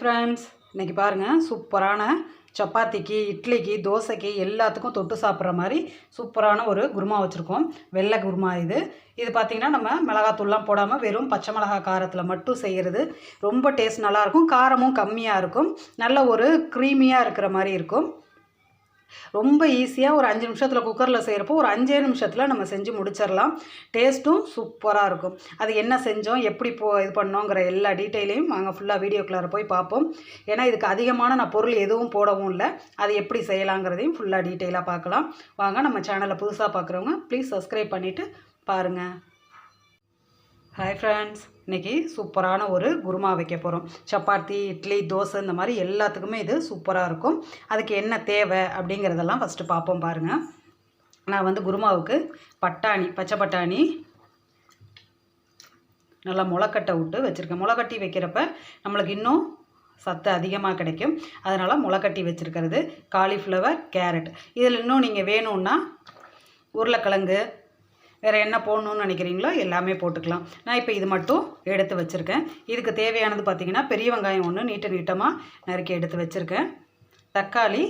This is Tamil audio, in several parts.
ஃப்ரெண்ட்ஸ் இன்றைக்கி பாருங்கள் சூப்பரான சப்பாத்திக்கு இட்லிக்கு தோசைக்கு எல்லாத்துக்கும் தொட்டு சாப்பிட்ற மாதிரி சூப்பரான ஒரு குருமா வச்சுருக்கோம். வெள்ளை குருமா இது. இது பார்த்திங்கன்னா நம்ம மிளகாத்தூள்லாம் போடாமல் வெறும் பச்சை மிளகா காரத்தில் மட்டும் செய்கிறது ரொம்ப டேஸ்ட் நல்லாயிருக்கும் காரமும் கம்மியாக இருக்கும். நல்ல ஒரு க்ரீமியாக இருக்கிற மாதிரி இருக்கும். ரொம்ப ஈஸியாக ஒரு அஞ்சு நிமிஷத்தில் குக்கரில் செய்கிறப்போ ஒரு அஞ்சே நிமிஷத்தில் நம்ம செஞ்சு முடிச்சிடலாம் டேஸ்ட்டும் சூப்பராக இருக்கும். அது என்ன செஞ்சோம் எப்படி போ இது பண்ணோங்கிற எல்லா டீட்டெயிலையும் நாங்கள் ஃபுல்லாக வீடியோக்குள்ளார போய் பார்ப்போம் ஏன்னா இதுக்கு அதிகமான நான் பொருள் எதுவும் போடவும் இல்லை. அது எப்படி செய்யலாங்கிறதையும் ஃபுல்லாக டீட்டெயிலாக பார்க்கலாம் வாங்க நம்ம சேனலை புதுசாக பார்க்குறவங்க ப்ளீஸ் சப்ஸ்கிரைப் பண்ணிவிட்டு பாருங்கள் ஹாய் ஃப்ரெண்ட்ஸ் இன்றைக்கி சூப்பரான ஒரு குருமா வைக்க போகிறோம் சப்பாத்தி இட்லி தோசை இந்த மாதிரி எல்லாத்துக்குமே இது சூப்பராக இருக்கும். அதுக்கு என்ன தேவை அப்படிங்கிறதெல்லாம் ஃபஸ்ட்டு பார்ப்போம் பாருங்கள் நான் வந்து குருமாவுக்கு பட்டாணி பச்சை பட்டாணி நல்லா முளைக்கட்டை விட்டு வச்சுருக்கேன். முளைக்கட்டி வைக்கிறப்ப நம்மளுக்கு இன்னும் சத்து அதிகமாக கிடைக்கும். அதனால் முளைக்கட்டி வச்சுருக்கிறது. காலிஃப்ளவர் கேரட் இதில் இன்னும் நீங்கள் வேணும்னா உருளைக்கிழங்கு வேறு என்ன போடணும்னு நினைக்கிறீங்களோ எல்லாமே போட்டுக்கலாம். நான் இப்போ இது மட்டும் எடுத்து வச்சுருக்கேன். இதுக்கு தேவையானது பார்த்திங்கன்னா பெரிய வெங்காயம் ஒன்று நீட்ட நீட்டமாக நறுக்கி எடுத்து வச்சுருக்கேன். தக்காளி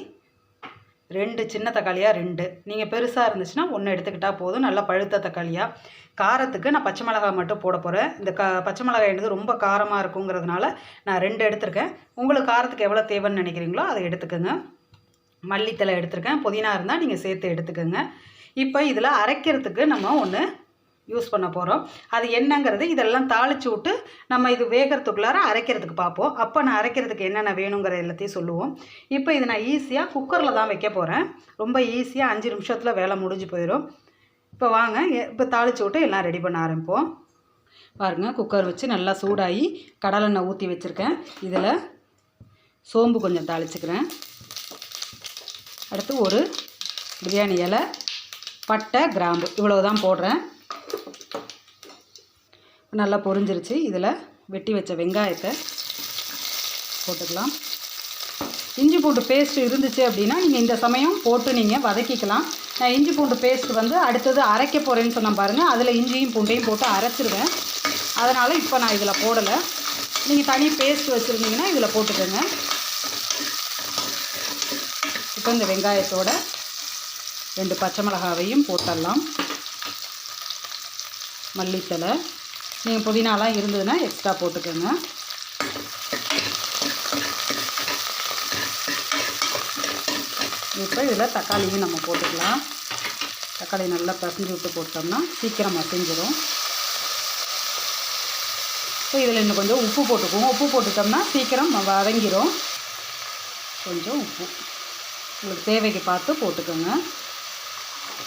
ரெண்டு சின்ன தக்காளியாக ரெண்டு. நீங்கள் பெருசாக இருந்துச்சுன்னா ஒன்று எடுத்துக்கிட்டால் போதும். நல்லா பழுத்த தக்காளியாக காரத்துக்கு நான் பச்சை மிளகாய் மட்டும் போட போகிறேன் இந்த க பச்சை மிளகாய் எனக்கு ரொம்ப காரமாக இருக்குங்கிறதுனால நான் ரெண்டு எடுத்திருக்கேன். உங்களுக்கு காரத்துக்கு எவ்வளோ தேவைன்னு நினைக்கிறீங்களோ அதை எடுத்துக்கோங்க. மல்லித்தலை எடுத்திருக்கேன். புதினா இருந்தால் நீங்கள் சேர்த்து எடுத்துக்கோங்க. இப்போ இதில் அரைக்கிறதுக்கு நம்ம ஒன்று யூஸ் பண்ண போகிறோம். அது என்னங்கிறது இதெல்லாம் தாளித்து விட்டு நம்ம இது வேகிறதுக்குள்ளார அரைக்கிறதுக்கு பார்ப்போம். அப்போ நான் அரைக்கிறதுக்கு என்னென்ன வேணுங்கிற எல்லாத்தையும் சொல்லுவோம். இப்போ இது நான் ஈஸியாக குக்கரில் தான் வைக்க போகிறேன். ரொம்ப ஈஸியாக அஞ்சு நிமிஷத்தில் வேலை முடிஞ்சு போயிடும். இப்போ வாங்க இப்போ தாளித்து விட்டு எல்லாம் ரெடி பண்ண ஆரம்பிப்போம். பாருங்கள் குக்கர் வச்சு நல்லா சூடாகி கடலெண்ணெய் ஊற்றி வச்சுருக்கேன். இதில் சோம்பு கொஞ்சம் தாளிச்சுக்கிறேன். அடுத்து ஒரு பிரியாணி இலை பட்டை கிராம்பு இவ்வளோ தான் போடுறேன். நல்லா பொரிஞ்சிருச்சு. இதில் வெட்டி வச்ச வெங்காயத்தை போட்டுக்கலாம். இஞ்சி பூண்டு பேஸ்ட்டு இருந்துச்சு அப்படின்னா நீங்கள் இந்த சமயம் போட்டு நீங்கள் வதக்கிக்கலாம். நான் இஞ்சி பூண்டு பேஸ்ட் வந்து அடுத்தது அரைக்க போகிறேன்னு சொன்னேன் பாருங்கள் அதில் இஞ்சியும் பூண்டையும் போட்டு அரைச்சிருவேன். அதனால் இப்போ நான் இதில் போடலை. நீங்கள் தனி பேஸ்ட் வச்சுருந்தீங்கன்னா இதில் போட்டுக்கோங்க. இப்போ இந்த வெங்காயத்தோட ரெண்டு பச்சை மிளகாவையும் போட்டுடலாம் மல்லித்தலை நீங்கள் புதினாலாம் இருந்ததுன்னா எக்ஸ்ட்ரா போட்டுக்கோங்க. இப்போ இதில் தக்காளியும் நம்ம போட்டுக்கலாம். தக்காளி நல்லா பசஞ்சு விட்டு போட்டோம்னா சீக்கிரம் மசிஞ்சிரும் இப்போ இதில் இன்னும் கொஞ்சம் உப்பு போட்டுக்குவோம். உப்பு போட்டுட்டோம்னா சீக்கிரம் வதங்கிடும் கொஞ்சம் உப்பு. உங்களுக்கு தேவைக்கு பார்த்து போட்டுக்கோங்க.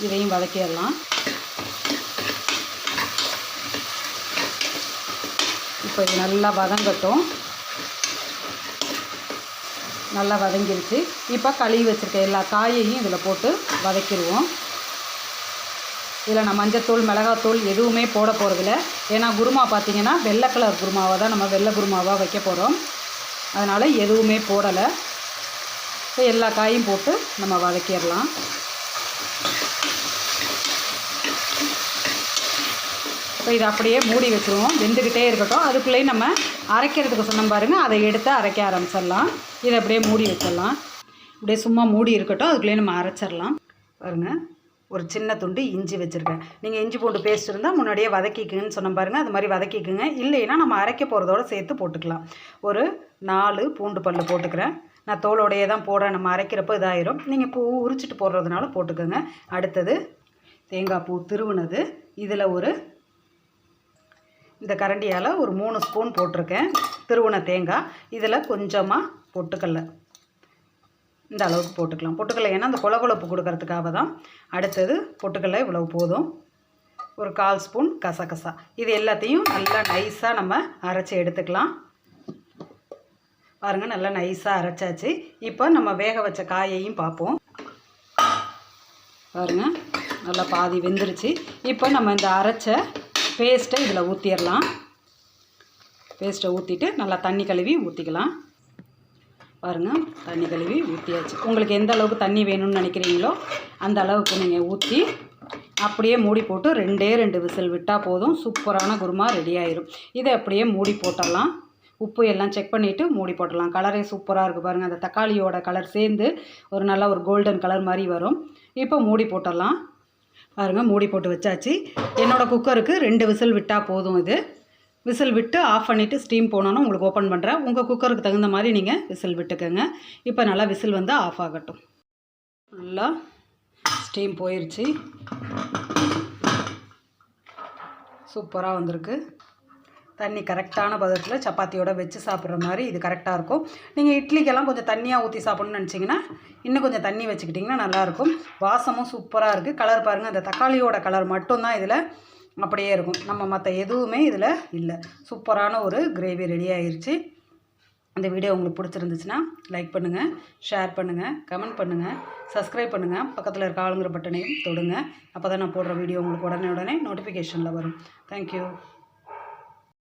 இதையும் வதக்கிடலாம். இப்போ இது நல்லா வதங்கட்டும். நல்லா வதங்கிருச்சு. இப்போ கழுவி வச்சுருக்க எல்லா காயையும் இதில் போட்டு வதக்கிடுவோம். இதில் நான் மஞ்சத்தூள் மிளகாத்தூள் எதுவுமே போட போகிறதில்ல ஏன்னா குருமா பார்த்தீங்கன்னா வெள்ளை கலர் குருமாவை தான் நம்ம வெள்ளை குருமாவாக வைக்க போகிறோம் அதனால் எதுவுமே போடலை. எல்லா காயும் போட்டு நம்ம வதக்கிடலாம். இதை அப்படியே மூடி வச்சுருவோம். வெந்துக்கிட்டே இருக்கட்டும். அதுக்குள்ளேயே நம்ம அரைக்கிறதுக்கு சொன்னோம் பாருங்கள் அதை எடுத்து அரைக்க ஆரம்பிச்சிடலாம். இதை அப்படியே மூடி வச்சிடலாம். அப்படியே சும்மா மூடி இருக்கட்டும். அதுக்குள்ளேயே நம்ம அரைச்சிடலாம். பாருங்கள் ஒரு சின்ன துண்டு இஞ்சி வச்சுருக்கேன். நீங்கள் இஞ்சி பூண்டு பேஸ்ட் இருந்தால் முன்னாடியே வதக்கிக்குங்கன்னு சொன்ன பாருங்கள் அது மாதிரி வதக்கிக்குங்க. இல்லைன்னா நம்ம அரைக்க போகிறதோட சேர்த்து போட்டுக்கலாம். ஒரு நாலு பூண்டு பல்லு போட்டுக்கிறேன். நான் தோலோடையே தான் போடுறேன். நம்ம அரைக்கிறப்போ இதாயிரும். நீங்கள் பூ உரிச்சிட்டு போடுறதுனால போட்டுக்கோங்க. அடுத்தது தேங்காய் பூ திருவுனது. இதில் ஒரு இந்த கரண்டியால் ஒரு மூணு ஸ்பூன் போட்டிருக்கேன். திருவுண தேங்காய். இதில் கொஞ்சமாக பொட்டுக்கல்ல. இந்த அளவுக்கு போட்டுக்கலாம். பொட்டுக்கடலை ஏன்னா அந்த குழகுழப்பு கொடுக்கறதுக்காக தான் அடுத்தது பொட்டுக்கல்ல இவ்வளவு போதும். ஒரு கால் ஸ்பூன் கசகசா. இது எல்லாத்தையும் நல்லா நைஸாக நம்ம அரைச்சி எடுத்துக்கலாம். பாருங்கள் நல்லா நைஸாக அரைச்சாச்சு. இப்போ நம்ம வேக வச்ச காயையும் பார்ப்போம். பாருங்க நல்லா பாதி வெந்துருச்சு. இப்போ நம்ம இந்த அரைச்ச பேஸ்ட்டை இதில் ஊற்றிடலாம் பேஸ்ட்டை ஊற்றிட்டு நல்லா தண்ணி கழுவி ஊற்றிக்கலாம் பாருங்கள் தண்ணி கழுவி ஊற்றியாச்சு உங்களுக்கு எந்த அளவுக்கு தண்ணி வேணும்னு நினைக்கிறீங்களோ அந்த அளவுக்கு நீங்கள் ஊற்றி அப்படியே மூடி போட்டு ரெண்டே ரெண்டு விசில் விட்டால் போதும். சூப்பரான குருமா ரெடி ஆயிரும். இதை அப்படியே மூடி போட்டுடலாம் உப்பு எல்லாம் செக் பண்ணிவிட்டு மூடி போட்டுடலாம் கலரே சூப்பராக இருக்குது பாருங்கள் அந்த தக்காளியோட கலர் சேர்ந்து ஒரு நல்ல ஒரு கோல்டன் கலர் மாதிரி வரும். இப்போ மூடி போட்டுடலாம் பாருங்கள் மூடி போட்டு வச்சாச்சு. என்னோடய குக்கருக்கு ரெண்டு விசில் விட்டால் போதும் இது. விசில் விட்டு ஆஃப் பண்ணிவிட்டு ஸ்டீம் போனோன்னு உங்களுக்கு ஓப்பன் பண்ணுறேன் உங்கள் குக்கருக்கு தகுந்த மாதிரி நீங்கள் விசில் விட்டுக்கோங்க. இப்போ நல்லா விசில் வந்து ஆஃப் ஆகட்டும். நல்லா ஸ்டீம் போயிடுச்சு சூப்பராக வந்திருக்கு. தண்ணி கரெக்டான பதத்தில் சப்பாத்தியோட வச்சு சாப்பிட்ற மாதிரி இது கரெக்டாக இருக்கும். நீங்கள் இட்லிக்கெல்லாம் கொஞ்சம் தண்ணியாக ஊற்றி சாப்பிட்ணுன்னு நினச்சிங்கன்னா இன்னும் கொஞ்சம் தண்ணி வச்சுக்கிட்டிங்கன்னா நல்லாயிருக்கும் வாசமும் சூப்பராக இருக்குது கலர் பாருங்கள் அந்த தக்காளியோட கலர் மட்டும்தான் இதில் அப்படியே இருக்கும். நம்ம மற்ற எதுவுமே இதில் இல்லை. சூப்பரான ஒரு கிரேவி ரெடி ஆயிடுச்சு இந்த வீடியோ உங்களுக்கு பிடிச்சிருந்துச்சுன்னா லைக் பண்ணுங்கள் ஷேர் பண்ணுங்கள் கமெண்ட் பண்ணுங்கள் சப்ஸ்கிரைப் பண்ணுங்கள் பக்கத்தில் இருக்க ஆளுங்கிற பட்டனையும் தொடுங்க. அப்போ தான் நான் போடுற வீடியோ உங்களுக்கு உடனே உடனே நோட்டிஃபிகேஷனில் வரும். தேங்க்யூ